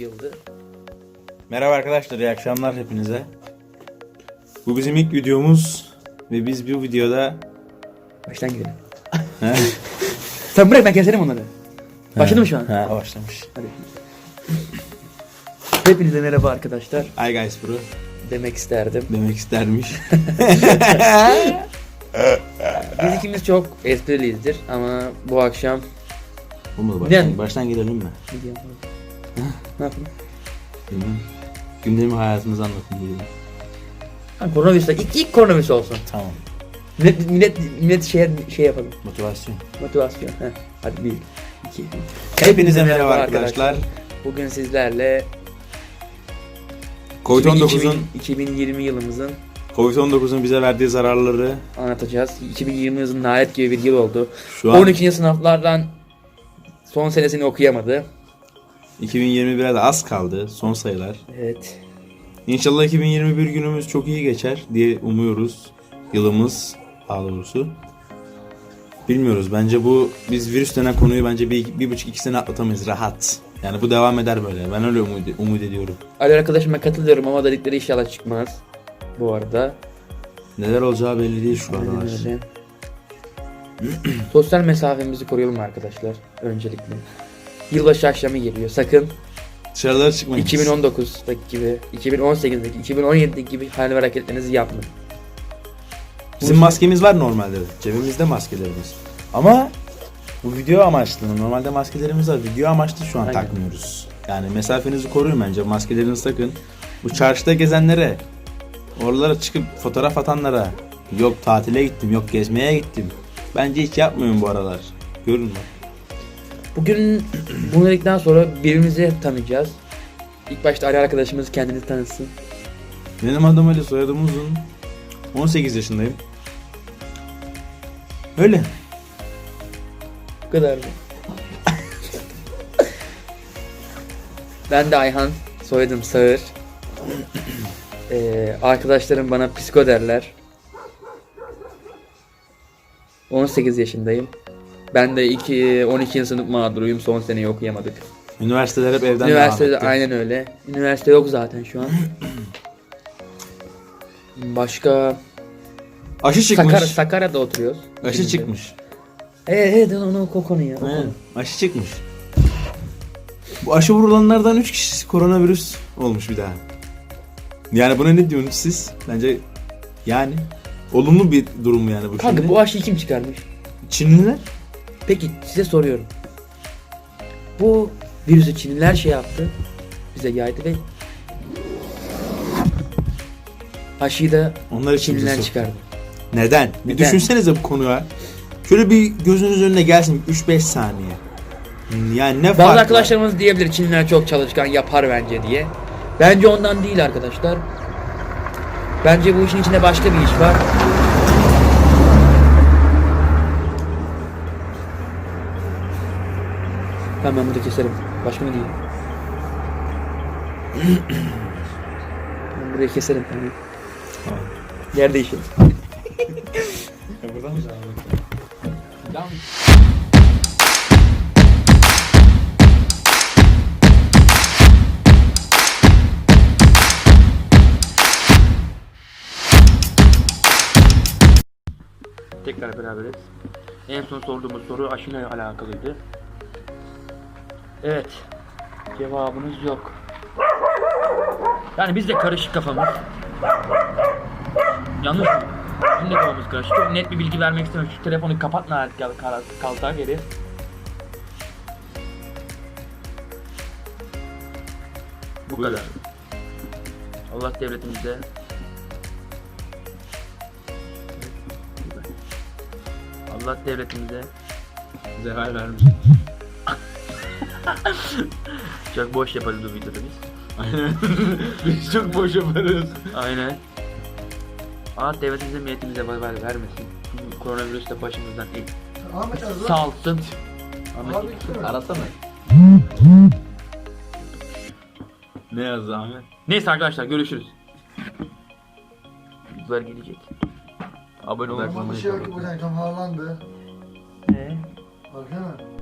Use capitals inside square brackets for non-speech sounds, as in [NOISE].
yıldı. Merhaba arkadaşlar, iyi akşamlar hepinize. Bu bizim ilk videomuz ve biz bu videoda Baştan gidelim. Sen [LAUGHS] bırak ben keserim onları. Başladı mı şu an? Ha, başlamış. Hadi. Hepinize merhaba arkadaşlar. Hi guys bro Demek isterdim. demek istermiş. [LAUGHS] Biz ikimiz çok espriliyizdir ama bu akşam Olmadı Ne? baştan, baştan girelim mi? ne? Ne yapalım? Bilmem. Anlatın diyelim. Ha, koronavirüs ilk, ilk koronavirüs olsun. Tamam. Millet, millet, millet şey, şey yapalım. Motivasyon. Motivasyon. Heh. Hadi bir, iki. Hepinize merhaba arkadaşlar. Bugün sizlerle Covid-19'un 2020 yılımızın Covid-19'un bize verdiği zararları anlatacağız. 2020 yılımızın lanet gibi bir yıl oldu. şu an 12. sınıflardan son senesini okuyamadı. 2021'e de az kaldı. Son sayılar. Evet. İnşallah 2021 günümüz çok iyi geçer diye umuyoruz. Yılımız daha doğrusu. Bilmiyoruz. Bence bu biz virüs denen konuyu bence bir, bir buçuk iki sene atlatamayız rahat. Yani bu devam eder böyle. Ben öyle umut, umut ediyorum. Ali arkadaşıma katılıyorum ama dedikleri inşallah çıkmaz. Bu arada. Neler olacağı belli değil şu öyle. [CLEARS THROAT] Sosyal mesafemizi koruyalım arkadaşlar. Öncelikle. Yılbaşı akşamı geliyor. Sakın Dışarılara çıkmayın. 2019'daki gibi, 2018'deki, 2017'deki gibi hal ve hareketlerinizi yapmayın. Bizim maskemiz var normalde. de. Cebimizde maskelerimiz. Ama bu video amaçlı. Normalde maskelerimiz var. Video amaçlı şu an Aynen. takmıyoruz. Yani mesafenizi koruyun bence. Maskelerinizi takın. Bu çarşıda gezenlere, oralara çıkıp fotoğraf atanlara, yok tatile gittim, yok gezmeye gittim. Bence hiç yapmıyorum bu aralar. Görün mü? Bugün bunu dedikten sonra birbirimizi tanıyacağız. İlk başta Ali arkadaşımız kendini tanıtsın. Benim adım Ali, soyadım Uzun. 18 yaşındayım. Öyle. Bu kadar mı? ben de Ayhan. Soyadım Sağır. Ee, arkadaşlarım bana psiko derler. 18 yaşındayım. Ben de iki, 12. sınıf mağduruyum. Son seneyi okuyamadık. Üniversiteler hep evden Üniversitede devam etti. aynen öyle. Üniversite yok zaten şu an. [CLEARS THROAT] Başka Aşı çıkmış. Sakarya, Sakarya'da oturuyoruz. Aşı çıkmış. Evet evet onu o konu ya. o konu. Aşı çıkmış. Bu aşı vurulanlardan 3 kişi koronavirüs olmuş bir daha. Yani buna ne diyorsunuz siz? Bence yani olumlu bir durum yani bu Kanka şimdi? bu aşıyı kim çıkarmış? Çinliler Peki size soruyorum. Bu virüsü Çinliler şey yaptı. Bize yaydı ve aşıyı da onlar için bize Çinliler sor- çıkardı. Neden? Bir Neden? düşünsenize bu konuya. Şöyle bir gözünüz önüne gelsin 3-5 saniye. Yani ne fark Bazı var? arkadaşlarımız diyebilir Çinliler çok çalışkan yapar bence diye. Bence ondan değil arkadaşlar. Bence bu işin içinde başka bir iş var. Tamam ben burada keserim. Başka ne diyeyim? [CLEARS THROAT] ben burayı keserim tamam. Tamam. Yer değişir. [LAUGHS] Buradan mı Tekrar beraberiz. En son sorduğumuz soru aşıyla alakalıydı. Evet. Cevabınız yok. Yani biz de karışık kafamız. Yanlış mı? Bizim de kafamız karışık. Çok net bir bilgi vermek istemiyorum. Şu telefonu kapatma artık kal kal kaltağa geri. Bu kadar. Allah devletimize Allah devletimize Zeval vermiş. [LAUGHS] çok boş yaparız bu videoda biz. Aynen. [LAUGHS] Biz çok boş yaparız. Aynen. Allah devletimize milletimize zeval vermesin. Bu Koronavirüs de başımızdan el Ahmet abi. salsın. Ahmet Abi, gitsin. Arasana. ne yazdı Ahmet? Neyse arkadaşlar görüşürüz. Videolar gelecek. Abone olmayı Ama bir şey yok ki bu sen tam havalandı. Ne? Baksana.